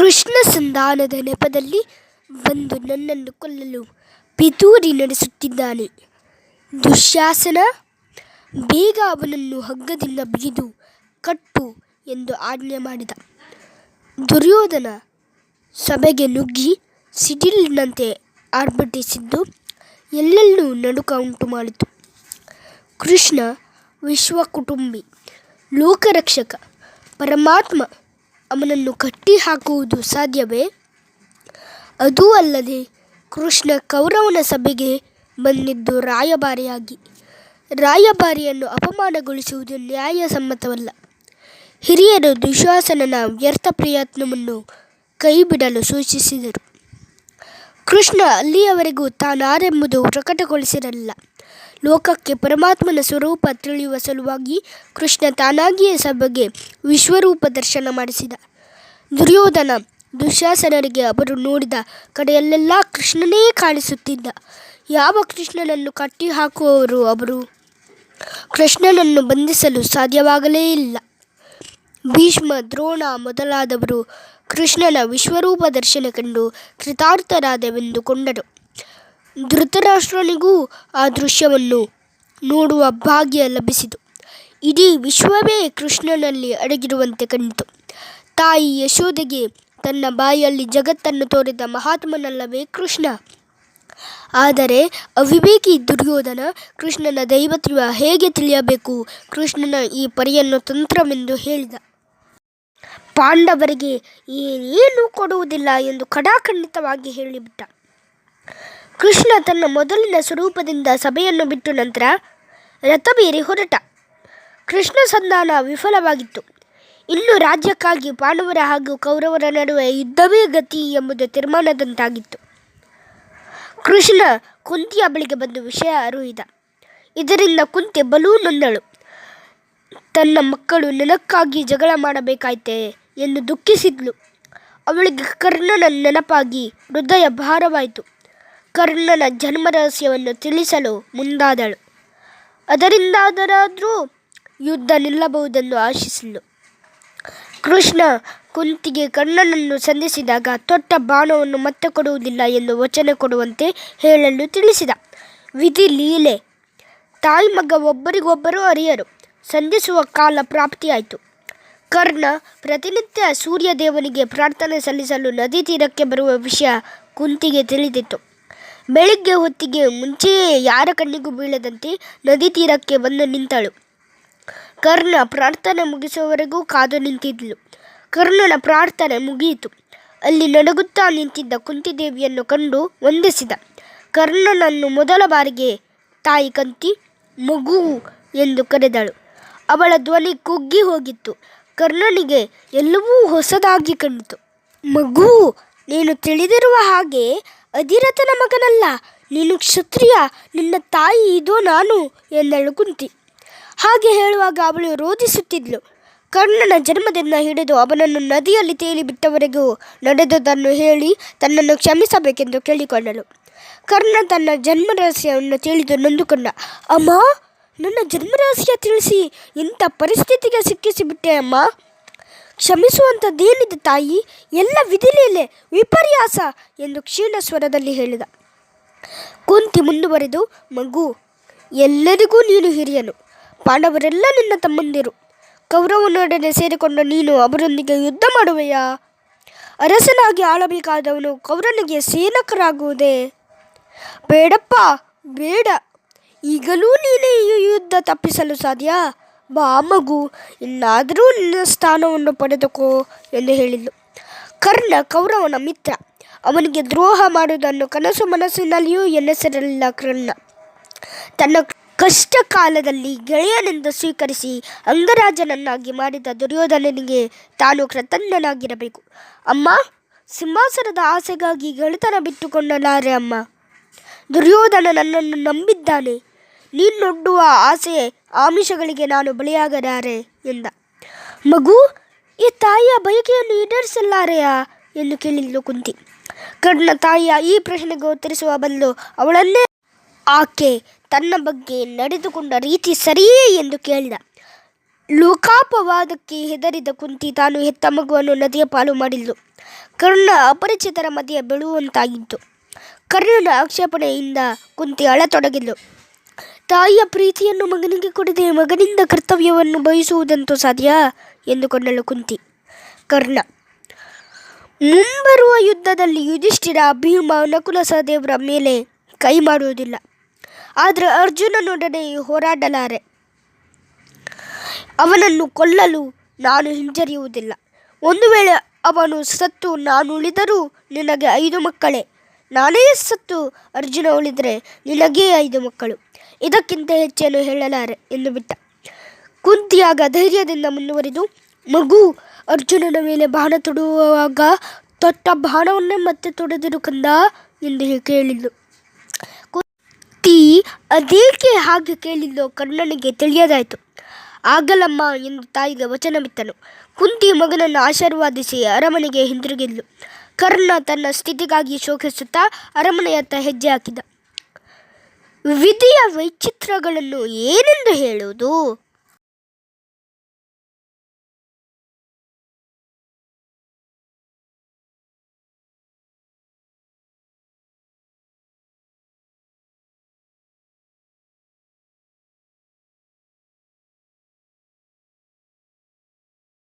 ಕೃಷ್ಣ ಸಂಧಾನದ ನೆಪದಲ್ಲಿ ಬಂದು ನನ್ನನ್ನು ಕೊಲ್ಲಲು ಪಿತೂರಿ ನಡೆಸುತ್ತಿದ್ದಾನೆ. ದುಶ್ಯಾಸನ, ಬೇಗ ಅವನನ್ನು ಹಗ್ಗದಿಂದ ಬಿಗಿದು ಕಟ್ಟು ಎಂದು ಆಜ್ಞೆ ಮಾಡಿದ. ದುರ್ಯೋಧನ ಸಭೆಗೆ ನುಗ್ಗಿ ಸಿಡಿಲಿನಂತೆ ಆರ್ಭಟಿಸಿದ್ದು ಎಲ್ಲೆಲ್ಲೂ ನಡುಕ ಉಂಟು ಮಾಡಿತು. ಕೃಷ್ಣ ವಿಶ್ವಕುಟುಂಬಿ, ಲೋಕರಕ್ಷಕ, ಪರಮಾತ್ಮ ಅವನನ್ನು ಕಟ್ಟಿ ಹಾಕುವುದು ಸಾಧ್ಯವೇ? ಅದೂ ಅಲ್ಲದೆ ಕೃಷ್ಣ ಕೌರವನ ಸಭೆಗೆ ಬಂದಿದ್ದು ರಾಯಭಾರಿಯಾಗಿ. ರಾಯಭಾರಿಯನ್ನು ಅಪಮಾನಗೊಳಿಸುವುದು ನ್ಯಾಯಸಮ್ಮತವಲ್ಲ. ಹಿರಿಯರು ದುಶಾಸನನ ವ್ಯರ್ಥ ಪ್ರಯತ್ನವನ್ನು ಕೈಬಿಡಲು ಸೂಚಿಸಿದರು. ಕೃಷ್ಣ ಅಲ್ಲಿಯವರೆಗೂ ತಾನಾರೆಂಬುದು ಪ್ರಕಟಗೊಳಿಸಿರಲಿಲ್ಲ. ಲೋಕಕ್ಕೆ ಪರಮಾತ್ಮನ ಸ್ವರೂಪ ತಿಳಿಯುವ ಸಲುವಾಗಿ ಕೃಷ್ಣ ತಾನಾಗಿಯೇ ಸಭೆಗೆ ವಿಶ್ವರೂಪ ದರ್ಶನ ಮಾಡಿಸಿದ. ದುರ್ಯೋಧನ ದುಶಾಸನರಿಗೆ ಅವರು ನೋಡಿದ ಕಡೆಯಲ್ಲೆಲ್ಲ ಕೃಷ್ಣನೇ ಕಾಣಿಸುತ್ತಿದ್ದ. ಯಾವ ಕೃಷ್ಣನನ್ನು ಕಟ್ಟಿ ಹಾಕುವವರು ಅವರು? ಕೃಷ್ಣನನ್ನು ಬಂಧಿಸಲು ಸಾಧ್ಯವಾಗಲೇ ಇಲ್ಲ. ಭೀಷ್ಮ, ದ್ರೋಣ ಮೊದಲಾದವರು ಕೃಷ್ಣನ ವಿಶ್ವರೂಪ ದರ್ಶನ ಕಂಡು ಕೃತಾರ್ಥರಾದವೆಂದು ಕೊಂಡರು ಧೃತರಾಷ್ಟ್ರನಿಗೂ ಆ ದೃಶ್ಯವನ್ನು ನೋಡುವ ಭಾಗ್ಯ ಲಭಿಸಿತು. ಇಡೀ ವಿಶ್ವವೇ ಕೃಷ್ಣನಲ್ಲಿ ಅಡಗಿರುವಂತೆ ಕಂಡಿತು. ತಾಯಿ ಯಶೋದೆಗೆ ತನ್ನ ಬಾಯಲ್ಲಿ ಜಗತ್ತನ್ನು ತೋರಿದ ಮಹಾತ್ಮನಲ್ಲವೇ ಕೃಷ್ಣ. ಆದರೆ ಅವಿವೇಕಿ ದುರ್ಯೋಧನ ಕೃಷ್ಣನ ದೈವತ್ವ ಹೇಗೆ ತಿಳಿಯಬೇಕು? ಕೃಷ್ಣನ ಈ ಪರಿಯನ್ನು ತಂತ್ರವೆಂದು ಹೇಳಿದ. ಪಾಂಡವರಿಗೆ ಏನೇನು ಕೊಡುವುದಿಲ್ಲ ಎಂದು ಖಡಾಖಂಡಿತವಾಗಿ ಹೇಳಿಬಿಟ್ಟ. ಕೃಷ್ಣ ತನ್ನ ಮೊದಲಿನ ಸ್ವರೂಪದಿಂದ ಸಭೆಯನ್ನು ಬಿಟ್ಟು ನಂತರ ರಥಬೇರಿ ಹೊರಟ. ಕೃಷ್ಣ ಸಂಧಾನ ವಿಫಲವಾಗಿತ್ತು. ಇನ್ನು ರಾಜ್ಯಕ್ಕಾಗಿ ಪಾಂಡವರ ಹಾಗೂ ಕೌರವರ ನಡುವೆ ಯುದ್ಧವೇ ಗತಿ ಎಂಬುದು ತೀರ್ಮಾನದಂತಾಗಿತ್ತು. ಕೃಷ್ಣ ಕುಂತಿಯ ಬಳಿಗೆ ಬಂದು ವಿಷಯ ಅರಿಯಿದ ಇದರಿಂದ ಕುಂತಿ ಬಲೂ ನೊಂದಳು. ತನ್ನ ಮಕ್ಕಳು ನೆನಕ್ಕಾಗಿ ಜಗಳ ಮಾಡಬೇಕಾಯ್ತೆ ಎಂದು ದುಃಖಿಸಿದ್ಲು. ಅವಳಿಗೆ ಕರ್ಣನ ನೆನಪಾಗಿ ಹೃದಯ ಭಾರವಾಯಿತು. ಕರ್ಣನ ಜನ್ಮ ರಹಸ್ಯವನ್ನು ತಿಳಿಸಲು ಮುಂದಾದಳು. ಅದರಿಂದಾದರಾದರೂ ಯುದ್ಧ ನಿಲ್ಲಬಹುದೆಂದು ಆಶಿಸಿದಳು ಕೃಷ್ಣ ಕುಂತಿಗೆ ಕರ್ಣನನ್ನು ಸಂಧಿಸಿದಾಗ ತೊಟ್ಟ ಬಾಣವನ್ನು ಮತ್ತೆ ಕೊಡುವುದಿಲ್ಲ ಎಂದು ವಚನ ಕೊಡುವಂತೆ ಹೇಳಲು ತಿಳಿಸಿದ. ವಿಧಿ ಲೀಲೆ. ತಾಯಿ ಮಗ ಒಬ್ಬರಿಗೊಬ್ಬರು ಅರಿಯರು. ಸಂಧಿಸುವ ಕಾಲ ಪ್ರಾಪ್ತಿಯಾಯಿತು. ಕರ್ಣ ಪ್ರತಿನಿತ್ಯ ಸೂರ್ಯದೇವನಿಗೆ ಪ್ರಾರ್ಥನೆ ಸಲ್ಲಿಸಲು ನದಿ ತೀರಕ್ಕೆ ಬರುವ ವಿಷಯ ಕುಂತಿಗೆ ತಿಳಿದಿತ್ತು. ಬೆಳಿಗ್ಗೆ ಹೊತ್ತಿಗೆ ಮುಂಚೆಯೇ ಯಾರ ಕಣ್ಣಿಗೂ ಬೀಳದಂತೆ ನದಿ ತೀರಕ್ಕೆ ಬಂದು ನಿಂತಳು. ಕರ್ಣ ಪ್ರಾರ್ಥನೆ ಮುಗಿಸುವವರೆಗೂ ಕಾದು ನಿಂತಿದ್ಲು. ಕರ್ಣನ ಪ್ರಾರ್ಥನೆ ಮುಗಿಯಿತು. ಅಲ್ಲಿ ನಡುಗುತ್ತಾ ನಿಂತಿದ್ದ ಕುಂತಿದೇವಿಯನ್ನು ಕಂಡು ವಂದಿಸಿದ. ಕರ್ಣನನ್ನು ಮೊದಲ ಬಾರಿಗೆ ತಾಯಿ ಕಂತಿ ಮಗು ಎಂದು ಕರೆದಳು. ಅವಳ ಧ್ವನಿ ಕುಗ್ಗಿ ಹೋಗಿತ್ತು. ಕರ್ಣನಿಗೆ ಎಲ್ಲವೂ ಹೊಸದಾಗಿ ಕಂಡಿತು. ಮಗು, ನೀನು ತಿಳಿದಿರುವ ಹಾಗೆ ಅಧಿರಥನ ಮಗನಲ್ಲ. ನೀನು ಕ್ಷತ್ರಿಯ, ನಿನ್ನ ತಾಯಿ ಇದೋ ನಾನು ಎಂದಳು ಕುಂತಿ. ಹಾಗೆ ಹೇಳುವಾಗ ಅವಳು ರೋಧಿಸುತ್ತಿದ್ಲು. ಕರ್ಣನ ಜನ್ಮದಿಂದ ಹಿಡಿದು ಅವನನ್ನು ನದಿಯಲ್ಲಿ ತೇಲಿ ಬಿಟ್ಟವರೆಗೂ ನಡೆದುದನ್ನು ಹೇಳಿ ತನ್ನನ್ನು ಕ್ಷಮಿಸಬೇಕೆಂದು ಕೇಳಿಕೊಂಡಳು. ಕರ್ಣ ತನ್ನ ಜನ್ಮ ರಹಸ್ಯವನ್ನು ತಿಳಿದು ನೊಂದುಕೊಂಡ. ಅಮ್ಮ, ನನ್ನ ಜನ್ಮ ರಹಸ್ಯ ತಿಳಿಸಿ ಇಂಥ ಪರಿಸ್ಥಿತಿಗೆ ಸಿಕ್ಕಿಸಿಬಿಟ್ಟೆ ಅಮ್ಮ. ಕ್ಷಮಿಸುವಂಥದ್ದೇನಿದೆ ತಾಯಿ? ಎಲ್ಲ ವಿಧಿಲೀಲೆ ವಿಪರ್ಯಾಸ ಎಂದು ಕ್ಷೀಣ ಸ್ವರದಲ್ಲಿ ಹೇಳಿದ. ಕುಂತಿ ಮುಂದುವರೆದು, ಮಗು, ಎಲ್ಲರಿಗೂ ನೀನು ಹಿರಿಯನು. ಪಾಂಡವರೆಲ್ಲ ನಿನ್ನ ತಮ್ಮಂದಿರು. ಕೌರವನೊಡನೆ ಸೇರಿಕೊಂಡ ನೀನು ಅವರೊಂದಿಗೆ ಯುದ್ಧ ಮಾಡುವೆಯಾ? ಅರಸನಾಗಿ ಆಳಬೇಕಾದವನು ಕೌರನಿಗೆ ಸೇನಕರಾಗುವುದೇ ಬೇಡಪ್ಪ, ಬೇಡ. ಈಗಲೂ ನೀನೇ ಯುದ್ಧ ತಪ್ಪಿಸಲು ಸಾಧ್ಯ? ಬಾ ಮಗು ಇನ್ನಾದರೂ ನಿನ್ನ ಸ್ಥಾನವನ್ನು ಪಡೆದುಕೋ ಎಂದು ಹೇಳಿದ್ಲು. ಕರ್ಣ ಕೌರವನ ಮಿತ್ರ. ಅವನಿಗೆ ದ್ರೋಹ ಮಾಡುವುದನ್ನು ಕನಸು ಮನಸ್ಸಿನಲ್ಲಿಯೂ ಎನ್ನೆಸಿರಲಿಲ್ಲ ಕರ್ಣ. ತನ್ನ ಕಷ್ಟ ಕಾಲದಲ್ಲಿ ಗೆಳೆಯನೆಂದು ಸ್ವೀಕರಿಸಿ ಅಂಗರಾಜನನ್ನಾಗಿ ಮಾಡಿದ ದುರ್ಯೋಧನನಿಗೆ ತಾನು ಕೃತಜ್ಞನಾಗಿರಬೇಕು. ಅಮ್ಮ, ಸಿಂಹಾಸನದ ಆಸೆಗಾಗಿ ಗೆಳೆತನ ಬಿಟ್ಟುಕೊಂಡಲಾರೆ ಅಮ್ಮ. ದುರ್ಯೋಧನ ನನ್ನನ್ನು ನಂಬಿದ್ದಾನೆ. ನೀನೊಡ್ಡುವ ಆಸೆ ಆಮಿಷಗಳಿಗೆ ನಾನು ಬಲಿಯಾಗದಾರೆ ಎಂದ. ಮಗು, ಈ ತಾಯಿಯ ಬಯಕೆಯನ್ನು ಈಡೇರಿಸಲಾರೆಯಾ ಎಂದು ಕೇಳಿದ್ಲು ಕುಂತಿ. ಕಣ್ಣ ತಾಯಿಯ ಈ ಪ್ರಶ್ನೆಗೆ ಉತ್ತರಿಸುವ ಬದಲು ಅವಳನ್ನೇ ಆಕೆ ತನ್ನ ಬಗ್ಗೆ ನಡೆದುಕೊಂಡ ರೀತಿ ಸರಿಯೇ ಎಂದು ಕೇಳಿದ. ಲೋಕಾಪವಾದಕ್ಕೆ ಹೆದರಿದ ಕುಂತಿ ತಾನು ಹೆತ್ತ ಮಗುವನ್ನು ನದಿಯ ಪಾಲು ಮಾಡಿದ್ಲು. ಕರ್ಣ ಅಪರಿಚಿತರ ಮಧ್ಯೆ ಬೆಳುವಂತಾಗಿತ್ತು. ಕರ್ಣನ ಆಕ್ಷೇಪಣೆಯಿಂದ ಕುಂತಿ ಅಳತೊಡಗಿದ್ಲು. ತಾಯಿಯ ಪ್ರೀತಿಯನ್ನು ಮಗನಿಗೆ ಕೊಡದೆ ಮಗನಿಂದ ಕರ್ತವ್ಯವನ್ನು ಬಯಸುವುದಂತೂ ಸಾಧ್ಯ? ಎಂದುಕೊಂಡಳು ಕುಂತಿ. ಕರ್ಣ. ಮುಂಬರುವ ಯುದ್ಧದಲ್ಲಿ ಯುಧಿಷ್ಠಿರ, ಭೀಮ ನಕುಲ ಸಹದೇವರ ಮೇಲೆ ಕೈ ಮಾಡುವುದಿಲ್ಲ. ಆದರೆ ಅರ್ಜುನನೊಡನೆ ಹೋರಾಡಲಾರೆ. ಅವನನ್ನು ಕೊಲ್ಲಲು ನಾನು ಹಿಂಜರಿಯುವುದಿಲ್ಲ. ಒಂದು ವೇಳೆ ಅವನು ಸತ್ತು ನಾನು ಉಳಿದರೂ ನಿನಗೆ ಐದು ಮಕ್ಕಳೇ. ನಾನೇ ಸತ್ತು ಅರ್ಜುನ ಉಳಿದರೆ ನಿನಗೇ ಐದು ಮಕ್ಕಳು. ಇದಕ್ಕಿಂತ ಹೆಚ್ಚೇನು ಹೇಳಲಾರೆ ಎಂದು ಬಿಟ್ಟ. ಕುಂತಿಯಾಗ ಧೈರ್ಯದಿಂದ ಮುಂದುವರಿದು ಮಗು ಅರ್ಜುನನ ಮೇಲೆ ಬಾಣ ತೊಡುವಾಗ ತೊಟ್ಟ ಬಾಣವನ್ನೇ ಮತ್ತೆ ತೊಡೆದಿರು ಕಂದ ಎಂದು ಕೇಳಿದ್ಲು. ಕುಂತಿ ಅದೇಕೆ ಹಾಗೆ ಕೇಳಿದ್ಲೋ ಕರ್ಣನಿಗೆ ತಿಳಿಯದಾಯಿತು. ಆಗಲಮ್ಮ ಎಂದು ತಾಯಿಗೆ ವಚನ ಬಿತ್ತನು ಕುಂತಿ ಮಗನನ್ನು ಆಶೀರ್ವಾದಿಸಿ ಅರಮನೆಗೆ ಹಿಂದಿರುಗಿದ್ಲು ಕರ್ಣ ತನ್ನ ಸ್ಥಿತಿಗಾಗಿ ಶೋಕಿಸುತ್ತಾ ಅರಮನೆಯತ್ತ ಹೆಜ್ಜೆ ಹಾಕಿದ. ವಿಧಿಯ ವೈಚಿತ್ರಗಳನ್ನು ಏನೆಂದು ಹೇಳುವುದು?